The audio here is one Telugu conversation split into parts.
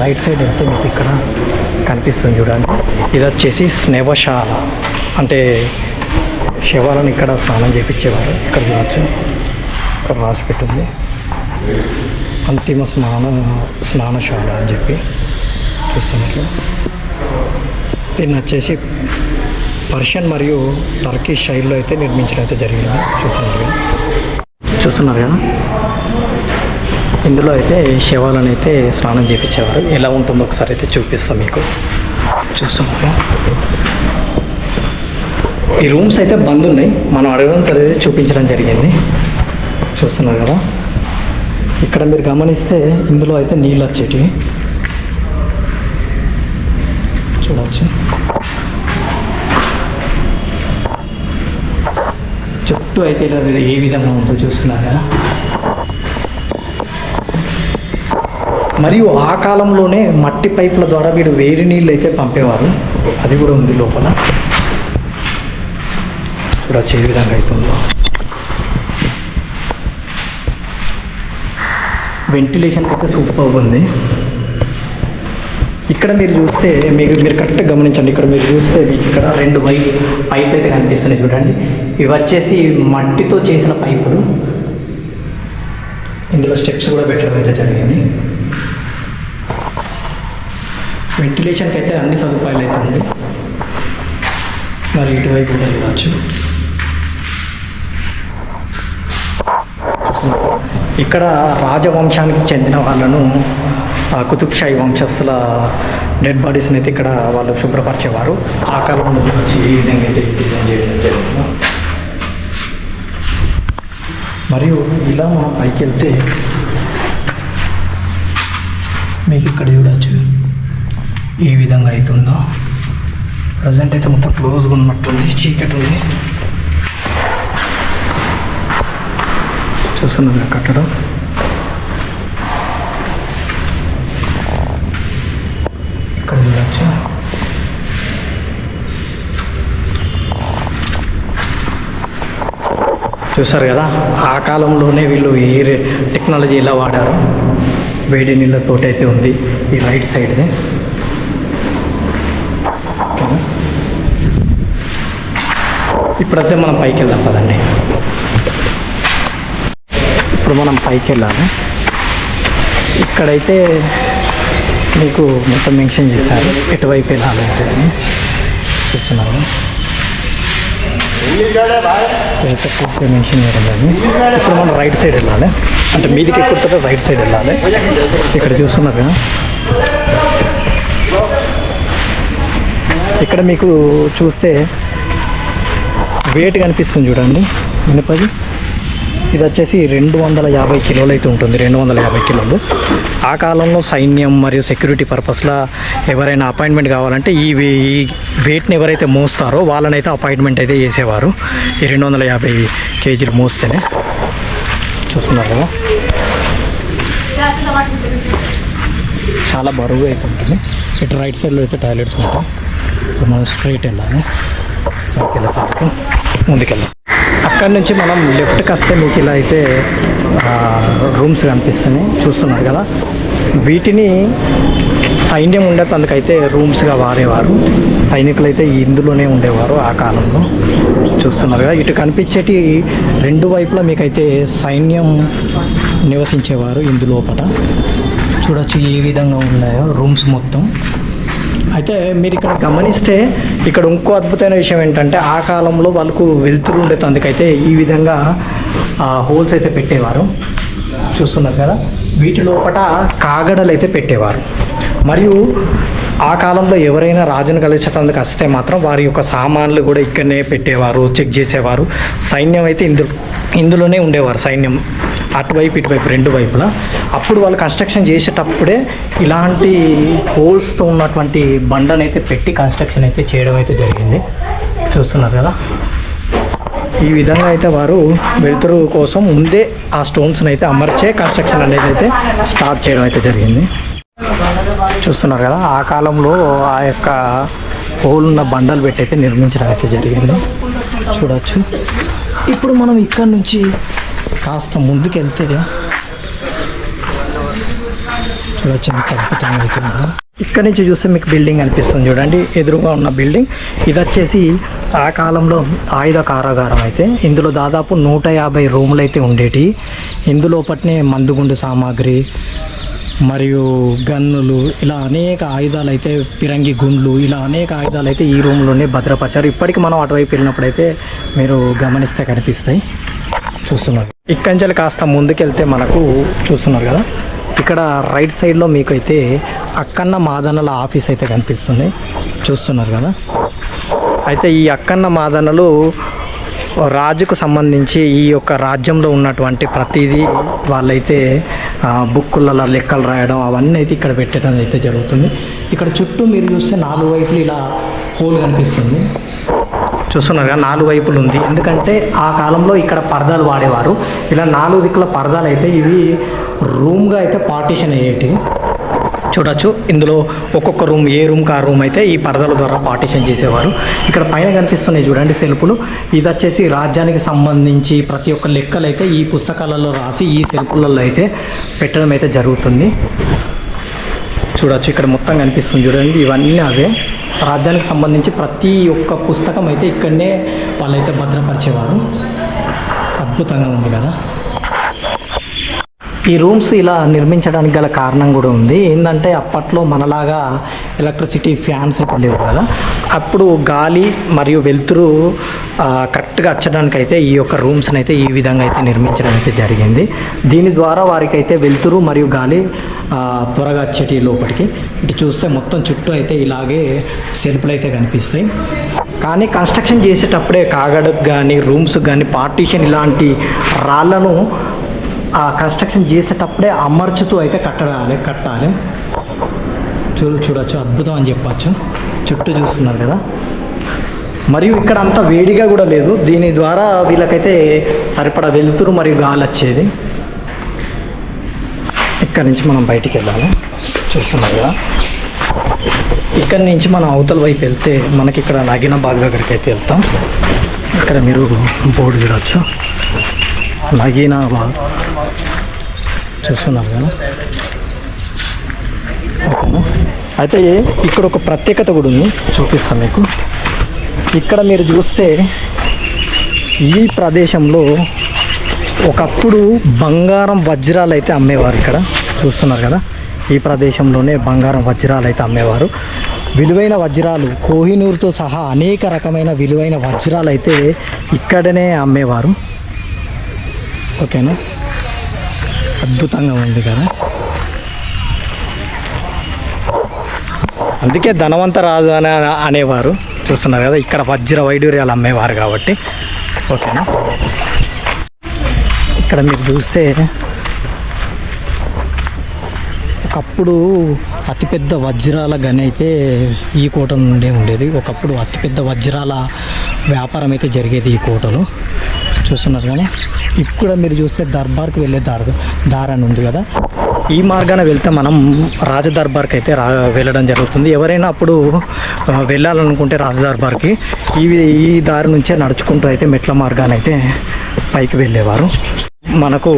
రైట్ సైడ్ వెళ్తే మీకు ఇక్కడ కనిపిస్తుంది చూడండి. ఇది వచ్చేసి స్నేహశాల. అంటే శవాలను ఇక్కడ స్నానం చేయించేవారు ఇక్కడ చూడవచ్చు ఇక్కడ రాసి పెట్టింది. అంతిమ స్నాన స్నానశాల అని చెప్పి చూస్తున్నట్లు. దీన్ని వచ్చేసి పర్షియన్ మరియు టర్కీ శైలిలో అయితే నిర్మించడం అయితే జరిగింది. చూస్తున్నారు కదా? చూస్తున్నారు కదా? ఇందులో అయితే శవాలను అయితే స్నానం చేయించేవారు ఎలా ఉంటుందో ఒకసారి అయితే చూపిస్తాం మీకు. చూస్తున్నాము ఈ రూమ్స్ అయితే బంద్ ఉన్నాయి. మనం అడగడం తర్వాత చూపించడం జరిగింది. చూస్తున్నారు కదా? ఇక్కడ మీరు గమనిస్తే ఇందులో అయితే నీళ్ళు వచ్చేటివి. చూడవచ్చు చుట్టూ అయితే ఇలా ఏ విధంగా ఉందో చూస్తున్నారు కదా? మరియు ఆ కాలంలోనే మట్టి పైపుల ద్వారా వీడు వేడి నీళ్ళు అయితే పంపేవారు. అది కూడా ఉంది లోపల. చూడొచ్చు ఏ విధంగా అవుతుందో వెంటిలేషన్ అయితే సూపర్ ఉంది. ఇక్కడ మీరు చూస్తే మీకు మీరు కరెక్ట్గా గమనించండి. ఇక్కడ మీరు చూస్తే మీకు ఇక్కడ రెండు వై పైప్ అయితే కనిపిస్తున్నాయి చూడండి. ఇవి వచ్చేసి మట్టితో చేసిన పైపులు. ఇందులో స్టెప్స్ కూడా పెట్టడం అయితే జరిగింది. వెంటిలేషన్కి అయితే అన్ని సదుపాయాలు అయితే ఉంది మరి ఇటువైపు కూడా చూడవచ్చు. ఇక్కడ రాజవంశానికి చెందిన వాళ్ళను కుతుబ్షాయి వంశస్థుల డెడ్ బాడీస్ని అయితే ఇక్కడ వాళ్ళు శుభ్రపరిచేవారు. ఆ కాలంలో నుంచి ఈ విధంగా అయితే డిజైన్ చేయడం జరిగింది. మరియు ఇలా మనం పైకి వెళ్తే మీకు ఇక్కడ చూడవచ్చు. ఏ విధంగా అవుతుందో ప్రజెంట్ అయితే మొత్తం క్లోజ్గా ఉన్నట్టుంది చీకటి ఉంది. చూస్తున్నారు కట్టడం. ఇక్కడ చూడొచ్చు. చూసారు కదా ఆ కాలంలోనే వీళ్ళు ఏ రే- టెక్నాలజీ ఎలా వాడారు. వేడి నీళ్ళతోటైతే ఉంది ఈ రైట్ సైడ్దే ఇప్పుడైతే మనం పైకి వెళ్దాం పదండి. ఇప్పుడు మనం పైకి వెళ్ళాలి ఇక్కడైతే మీకు మొత్తం మెన్షన్ చేశారు. ఎటువైపు వెళ్ళాలి అంటే అని చూస్తున్నారు అయితే పూర్తిగా మెన్షన్ చేయడం ఇప్పుడు మనం రైట్ సైడ్ వెళ్ళాలి. అంటే మీదికి ఎక్కుతుంటే రైట్ సైడ్ వెళ్ళాలి. ఇక్కడ చూస్తున్నారు ఇక్కడ మీకు చూస్తే వెయిట్ కనిపిస్తుంది చూడండి. మినపది. ఇది వచ్చేసి రెండు వందల యాభై కిలోలు అయితే ఉంటుంది. రెండు వందల యాభై కిలోలు. ఆ కాలంలో సైన్యం మరియు సెక్యూరిటీ పర్పస్లో ఎవరైనా అపాయింట్మెంట్ కావాలంటే ఈ వే- ఈ వెయిట్ని ఎవరైతే మోస్తారో వాళ్ళనైతే అపాయింట్మెంట్ అయితే చేసేవారు. ఈ రెండు వందల యాభై కేజీలు మోస్తేనే. చూస్తున్నారు కదా? చాలా బరువు అయితే ఉంటుంది. ఇటు రైట్ సైడ్లో అయితే టాయిలెట్స్ ఉంటాయి. మనం స్ట్రైట్ వెళ్ళాలి. పైకి ముందుకెళ్దాం. అక్కడి అక్కడ నుంచి మనం లెఫ్ట్కి వస్తే మీకు ఇలా అయితే రూమ్స్ కనిపిస్తున్నాయి. చూస్తున్నారు కదా. వీటిని సైన్యం ఉండేటందుకైతే రూమ్స్గా వాడేవారు. సైనికులు అయితే ఇందులోనే ఉండేవారు ఆ కాలంలో. చూస్తున్నారు కదా. ఇటు కనిపించేటి రెండు వైపులా మీకైతే సైన్యం నివసించేవారు ఇందులోపట చూడొచ్చు ఏ విధంగా ఉన్నాయో రూమ్స్ మొత్తం. అయితే మీరు ఇక్కడ గమనిస్తే ఇక్కడ ఇంకో అద్భుతమైన విషయం ఏంటంటే ఆ కాలంలో వాళ్ళకు వెలుతురు ఉండేటందుకైతే ఈ విధంగా హోల్స్ అయితే పెట్టేవారు. చూస్తున్నారు కదా? వీటి లోపల కాగడలు అయితే పెట్టేవారు. మరియు ఆ కాలంలో ఎవరైనా రాజును కలిసేటందుకు వస్తే మాత్రం వారి యొక్క సామాన్లు కూడా ఇక్కడనే పెట్టేవారు చెక్ చేసేవారు. సైన్యం అయితే ఇందు ఇందులోనే ఉండేవారు సైన్యం. అటువైపు ఇటువైపు రెండు వైపులా. అప్పుడు వాళ్ళు కన్స్ట్రక్షన్ చేసేటప్పుడే ఇలాంటి హోల్స్తో ఉన్నటువంటి బండను అయితే పెట్టి కన్స్ట్రక్షన్ అయితే చేయడం అయితే జరిగింది. చూస్తున్నారు కదా? ఈ విధంగా అయితే వారు వెలుతురు కోసం ముందే ఆ స్టోన్స్ని అయితే అమర్చే కన్స్ట్రక్షన్ అనేది అయితే స్టార్ట్ చేయడం అయితే జరిగింది. చూస్తున్నారు కదా ఆ కాలంలో ఆ యొక్క హోల్ ఉన్న బండలు పెట్టయితే నిర్మించడం అయితే జరిగింది. చూడవచ్చు ఇప్పుడు మనం ఇక్కడ నుంచి కాస్త ముందుకు వెళ్తే చూడొచ్చు ఎంత అద్భుతంగా అయితే ఉందో ఇక్కడ నుంచి చూస్తే మీకు బిల్డింగ్ అనిపిస్తుంది చూడండి. ఎదురుగా ఉన్న బిల్డింగ్. ఇది వచ్చేసి ఆ కాలంలో ఆయుధ కారాగారం అయితే. ఇందులో దాదాపు నూట యాభై రూములు అయితే ఉండేటి. ఇందులోపట్నే మందుగుండు సామాగ్రి మరియు గన్నులు ఇలా అనేక ఆయుధాలు అయితే పిరంగి గుండ్లు ఇలా అనేక ఆయుధాలు అయితే ఈ రూమ్లోనే భద్రపరిచారు. ఇప్పటికి మనం అటువైపు వెళ్ళినప్పుడు అయితే మీరు గమనిస్తే కనిపిస్తాయి. చూస్తున్నారు. ఇక్కడి నుంచి కాస్త ముందుకెళ్తే మనకు చూస్తున్నారు కదా? ఇక్కడ రైట్ సైడ్లో మీకు అయితే అక్కన్న మాదనల ఆఫీస్ అయితే కనిపిస్తుంది. చూస్తున్నారు కదా? అయితే ఈ అక్కన్న మాదనలు రాజుకు సంబంధించి ఈ యొక్క రాజ్యంలో ఉన్నటువంటి ప్రతిదీ వాళ్ళైతే బుక్కులలో లెక్కలు రాయడం అవన్నీ అయితే ఇక్కడ పెట్టడం అయితే జరుగుతుంది. ఇక్కడ చుట్టూ మీరు చూస్తే నాలుగు వైపులు ఇలా హోల్ కనిపిస్తుంది. చూస్తున్నారు కదా నాలుగు వైపులు ఉంది. ఎందుకంటే ఆ కాలంలో ఇక్కడ పరదాలు వాడేవారు. ఇలా నాలుగు దిక్కుల పరదాలు అయితే ఇవి రూమ్గా అయితే పార్టీషన్ అయ్యేటివి. చూడొచ్చు. ఇందులో ఒక్కొక్క రూమ్ ఏ రూమ్కి ఆ రూమ్ అయితే ఈ పరదల ద్వారా పార్టీషన్ చేసేవారు. ఇక్కడ పైన కనిపిస్తున్నాయి చూడండి సెల్ఫ్లు ఇది వచ్చేసి రాజ్యానికి సంబంధించి ప్రతి ఒక్క లెక్కలు అయితే ఈ పుస్తకాలలో రాసి ఈ సెల్ఫ్లలో అయితే పెట్టడం అయితే జరుగుతుంది. చూడొచ్చు ఇక్కడ మొత్తం కనిపిస్తుంది చూడండి. ఇవన్నీ అవే. రాజ్యానికి సంబంధించి ప్రతి ఒక్క పుస్తకం అయితే ఇక్కడనే వాళ్ళైతే భద్రపరిచేవారు. అద్భుతంగా ఉంది కదా. ఈ రూమ్స్ ఇలా నిర్మించడానికి గల కారణం కూడా ఉంది. ఏంటంటే అప్పట్లో మనలాగా ఎలక్ట్రిసిటీ ఫ్యాన్స్ అయితే లేవు కదా. అప్పుడు గాలి మరియు వెలుతురు కరెక్ట్గా వచ్చడానికి అయితే ఈ యొక్క రూమ్స్ని అయితే ఈ విధంగా అయితే నిర్మించడం అయితే జరిగింది. దీని ద్వారా వారికి అయితే వెలుతురు మరియు గాలి త్వరగా వచ్చేటి లోపలికి. ఇటు చూస్తే మొత్తం చుట్టూ అయితే ఇలాగే సెల్ఫ్లు అయితే కనిపిస్తాయి. కానీ కన్స్ట్రక్షన్ చేసేటప్పుడే కాగడకు కానీ రూమ్స్ కానీ పార్టీషన్ ఇలాంటి రాళ్ళను ఆ కన్స్ట్రక్షన్ చేసేటప్పుడే అమర్చుతూ అయితే కట్టడాలి కట్టాలి. చూడు చూడొచ్చు అద్భుతం అని చెప్పచ్చు. చుట్టూ చూస్తున్నారు కదా. మరియు ఇక్కడ అంత వేడిగా కూడా లేదు. దీని ద్వారా వీళ్ళకైతే సరిపడా వెలుతురు మరియు గాలి వచ్చేది. ఇక్కడ నుంచి మనం బయటికి వెళ్ళాలి. చూస్తున్నారు కదా. ఇక్కడ నుంచి మనం అవతల వైపు వెళ్తే మనకి ఇక్కడ నగిన బాగ్ దగ్గరికి అయితే వెళ్తాం. ఇక్కడ మీరు బోర్డు చూడవచ్చు నగీనా బాగా చూస్తున్నారు కదా? అయితే ఇక్కడ ఒక ప్రత్యేకత కూడా ఉంది. చూపిస్తాను మీకు. ఇక్కడ మీరు చూస్తే ఈ ప్రదేశంలో ఒకప్పుడు బంగారం వజ్రాలు అయితే అమ్మేవారు ఇక్కడ. చూస్తున్నారు కదా? ఈ ప్రదేశంలోనే బంగారం వజ్రాలు అయితే అమ్మేవారు. విలువైన వజ్రాలు కోహినూరుతో సహా అనేక రకమైన విలువైన వజ్రాలు అయితే ఇక్కడనే అమ్మేవారు. ఓకేనా? అద్భుతంగా ఉంది కదా? అందుకే ధనవంత రాజు అని అనేవారు చూస్తున్నారు కదా ఇక్కడ వజ్ర వైడూర్యాలు అమ్మేవారు కాబట్టి. ఓకేనా? ఇక్కడ మీరు చూస్తే ఒకప్పుడు అతిపెద్ద వజ్రాల గని అయితే ఈ కోట నుండే ఉండేది. ఒకప్పుడు అతిపెద్ద వజ్రాల వ్యాపారం అయితే జరిగేది ఈ కోటలో. చూస్తున్నారు కానీ ఇప్పుడు మీరు చూస్తే దర్బార్కి వెళ్ళే దారి దారి అని ఉంది కదా. ఈ మార్గాన వెళ్తే మనం రాజదర్బార్కి అయితే రా వెళ్ళడం జరుగుతుంది. ఎవరైనా అప్పుడు వెళ్ళాలనుకుంటే రాజ దర్బార్కి ఈ ఈ దారి నుంచే నడుచుకుంటూ అయితే మెట్ల మార్గానైతే అయితే పైకి వెళ్ళేవారు. మనకు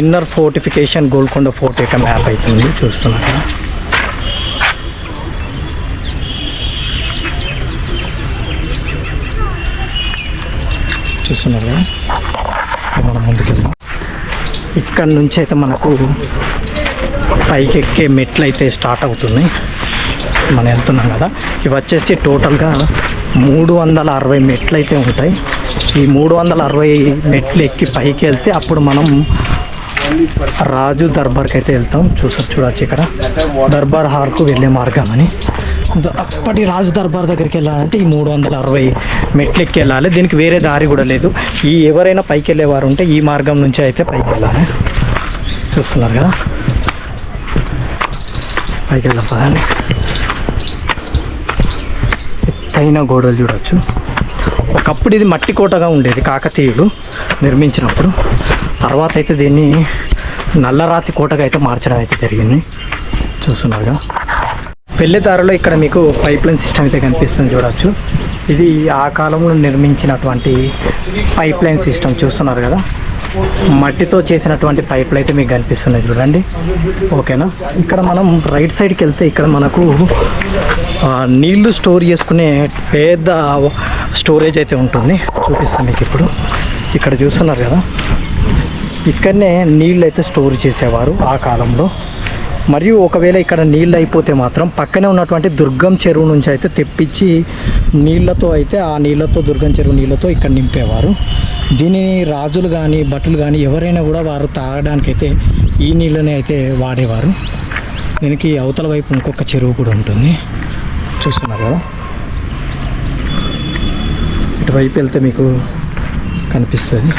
ఇన్నర్ ఫోర్టిఫికేషన్ గోల్కొండ ఫోర్ట్ యొక్క మ్యాప్ అవుతుంది. చూస్తున్నారు చూస్తున్నారు కదా? మనం ముందుకెళ్దాం. ఇక్కడ నుంచి అయితే మనకు పైకి ఎక్కే మెట్లు అయితే స్టార్ట్ అవుతున్నాయి. మనం వెళ్తున్నాం కదా? ఇవి వచ్చేసి టోటల్గా మూడు వందల అరవై మెట్లు అయితే ఉంటాయి. ఈ మూడు వందల అరవై మెట్లు ఎక్కి పైకి వెళ్తే అప్పుడు మనం రాజు దర్బార్కి అయితే వెళ్తాం. చూసా చూడొచ్చు ఇక్కడ. దర్బార్ హార్కు వెళ్ళే మార్గం అని. అప్పటి రాజు దర్బార్ దగ్గరికి వెళ్ళాలంటే ఈ మూడు వందల అరవై మెట్లు ఎక్కి వెళ్ళాలి. దీనికి వేరే దారి కూడా లేదు. ఈ ఎవరైనా పైకి వెళ్ళేవారు ఉంటే ఈ మార్గం నుంచి అయితే పైకి వెళ్ళాలి చూస్తున్నారు కదా? పైకి వెళ్దాం పదండి. ఎత్తైన గోడలు చూడవచ్చు ఒకప్పుడు ఇది మట్టి కోటగా ఉండేది కాకతీయులు నిర్మించినప్పుడు. తర్వాత అయితే దీన్ని నల్లరాతి కోటగా అయితే మార్చడం అయితే జరిగింది. చూస్తున్నారుగా పెళ్ళిదారిలో ఇక్కడ మీకు పైప్ లైన్ సిస్టమ్ అయితే కనిపిస్తుంది చూడవచ్చు ఇది ఆ కాలంలో నిర్మించినటువంటి పైప్ లైన్ సిస్టమ్ చూస్తున్నారు కదా. మట్టితో చేసినటువంటి పైపులు అయితే మీకు కనిపిస్తున్నాయి చూడండి. ఓకేనా? ఇక్కడ మనం రైట్ సైడ్కి వెళ్తే ఇక్కడ మనకు నీళ్ళు స్టోర్ చేసుకునే పెద్ద స్టోరేజ్ అయితే ఉంటుంది. చూపిస్తాను మీకు ఇప్పుడు. ఇక్కడ చూస్తున్నారు కదా. ఇక్కడనే నీళ్ళు అయితే స్టోర్ చేసేవారు ఆ కాలంలో. మరియు ఒకవేళ ఇక్కడ నీళ్ళు అయిపోతే మాత్రం పక్కనే ఉన్నటువంటి దుర్గం చెరువు నుంచి అయితే తెప్పించి నీళ్ళతో అయితే ఆ నీళ్ళతో దుర్గం చెరువు నీళ్ళతో ఇక్కడ నింపేవారు. దీనిని రాజులు కానీ భటులు కానీ ఎవరైనా కూడా వారు తాగడానికి అయితే ఈ నీళ్ళని అయితే వాడేవారు. దీనికి అవతల వైపు ఇంకొక చెరువు కూడా ఉంటుంది. చూస్తున్నారు కదా? ఇటువైపు వెళ్తే మీకు కనిపిస్తుంది.